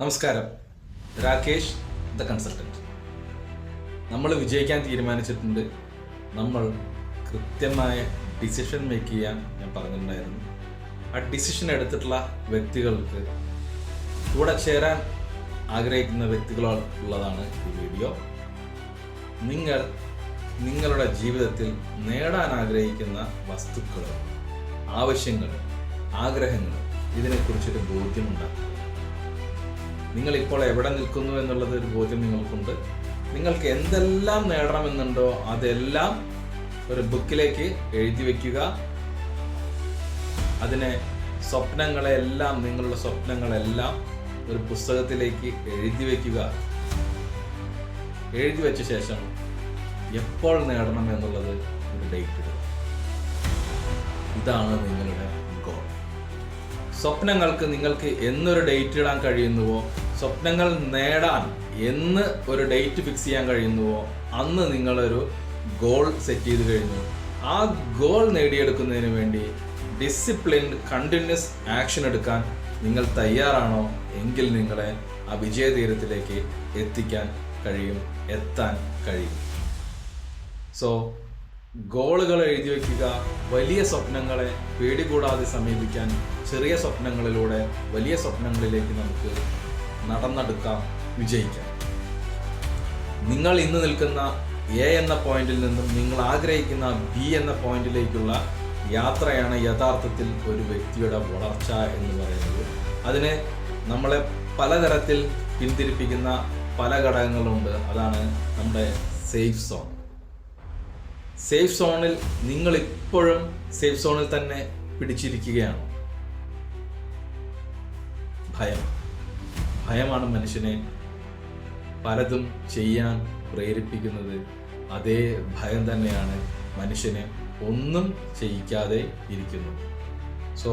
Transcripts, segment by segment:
നമസ്കാരം. Rakesh the consultant നമ്മൾ വിജയിക്കാൻ തീരുമാനിച്ചിട്ടുണ്ട്. നമ്മൾ കൃത്യമായ ഡിസിഷൻ മേക്ക് ചെയ്യാൻ ഞാൻ പറഞ്ഞിട്ടുണ്ടായിരുന്നു. ആ ഡിസിഷൻ എടുത്തിട്ടുള്ള വ്യക്തികൾക്ക് കൂടെ ചേരാൻ ആഗ്രഹിക്കുന്ന വ്യക്തികളുള്ളതാണ് ഈ വീഡിയോ നിങ്ങൾ നിങ്ങളുടെ ജീവിതത്തിൽ നേടാൻ ആഗ്രഹിക്കുന്ന വസ്തുക്കൾ ആവശ്യങ്ങൾ ആഗ്രഹങ്ങൾ ഇതിനെക്കുറിച്ചൊരു ബോധ്യമുണ്ടാക്കുക നിങ്ങൾ ഇപ്പോൾ എവിടെ നിൽക്കുന്നു എന്നുള്ളത് ഒരു ബോധ്യം നിങ്ങൾക്കുണ്ട്. നിങ്ങൾക്ക് എന്തെല്ലാം നേടണമെന്നുണ്ടോ അതെല്ലാം ഒരു ബുക്കിലേക്ക് എഴുതി വെക്കുക. അതിനെ സ്വപ്നങ്ങളെ എല്ലാം നിങ്ങളുടെ സ്വപ്നങ്ങളെല്ലാം ഒരു പുസ്തകത്തിലേക്ക് എഴുതി വെക്കുക. എഴുതി വെച്ച ശേഷം എപ്പോൾ നേടണം എന്നുള്ളത് ഒരു ഡേറ്റ് ഇടുക. ഇതാണ് നിങ്ങളുടെ ഗോൾ സ്വപ്നങ്ങൾക്ക് നിങ്ങൾക്ക് എന്നൊരു ഡേറ്റ് ഇടാൻ കഴിയുന്നുവോ? സ്വപ്നങ്ങൾ നേടാൻ എന്ന് ഒരു ഡേറ്റ് ഫിക്സ് ചെയ്യാൻ കഴിയുന്നുവോ? അന്ന് നിങ്ങളൊരു ഗോൾ സെറ്റ് ചെയ്ത് കഴിഞ്ഞു. ആ ഗോൾ നേടിയെടുക്കുന്നതിന് വേണ്ടി ഡിസിപ്ലിൻഡ് കണ്ടിന്യൂസ് ആക്ഷൻ എടുക്കാൻ നിങ്ങൾ തയ്യാറാണോ? എങ്കിൽ നിങ്ങളെ ആ വിജയതീരത്തിലേക്ക് എത്തിക്കാൻ കഴിയും എത്താൻ കഴിയും. സോ ഗോളുകൾ എഴുതി വയ്ക്കുക വലിയ സ്വപ്നങ്ങളെ പേടികൂടാതെ സമീപിക്കാൻ ചെറിയ സ്വപ്നങ്ങളിലൂടെ വലിയ സ്വപ്നങ്ങളിലേക്ക് നമുക്ക് നടന്നെടുക്കാം വിജയിക്കാം. നിങ്ങൾ ഇന്ന് നിൽക്കുന്ന എ എന്ന പോയിന്റിൽ നിന്നും നിങ്ങൾ ആഗ്രഹിക്കുന്ന ബി എന്ന പോയിന്റിലേക്കുള്ള യാത്രയാണ് യഥാർത്ഥത്തിൽ ഒരു വ്യക്തിയുടെ വളർച്ച എന്ന് പറയുന്നത്. അതിന് നമ്മളെ പലതരത്തിൽ പിന്തിരിപ്പിക്കുന്ന പല ഘടകങ്ങളുണ്ട്. അതാണ് നമ്മുടെ സേഫ് സോൺ സേഫ് സോണിൽ നിങ്ങൾ ഇപ്പോഴും സേഫ് സോണിൽ തന്നെ പിടിച്ചിരിക്കുകയാണ്. ഭയം. ഭയമാണ് മനുഷ്യനെ പലതും ചെയ്യാൻ പ്രേരിപ്പിക്കുന്നത്. അതേ ഭയം തന്നെയാണ് മനുഷ്യനെ ഒന്നും ചെയ്യിക്കാതെ ഇരിക്കുന്നു. സോ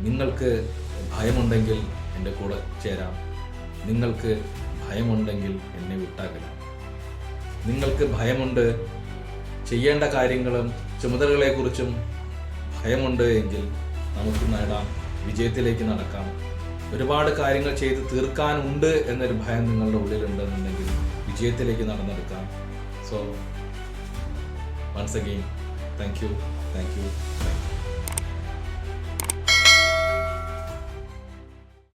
നിങ്ങൾക്ക് ഭയമുണ്ടെങ്കിൽ എന്റെ കൂടെ ചേരാം. നിങ്ങൾക്ക് ഭയമുണ്ടെങ്കിൽ എന്നെ വിട്ടാകലാം നിങ്ങൾക്ക് ഭയമുണ്ട് ചെയ്യേണ്ട കാര്യങ്ങളും ചുമതലകളെക്കുറിച്ചും ഭയമുണ്ട് എങ്കിൽ നമുക്ക് നേടാം. വിജയത്തിലേക്ക് നടക്കാം. ഒരുപാട് കാര്യങ്ങൾ ചെയ്ത് തീർക്കാനുണ്ട് എന്നൊരു ഭയം നിങ്ങളുടെ ഉള്ളിലുണ്ടെന്നുണ്ടെങ്കിൽ വിജയത്തിലേക്ക് നടന്നെടുക്കാം. So once again thank you thank you thank you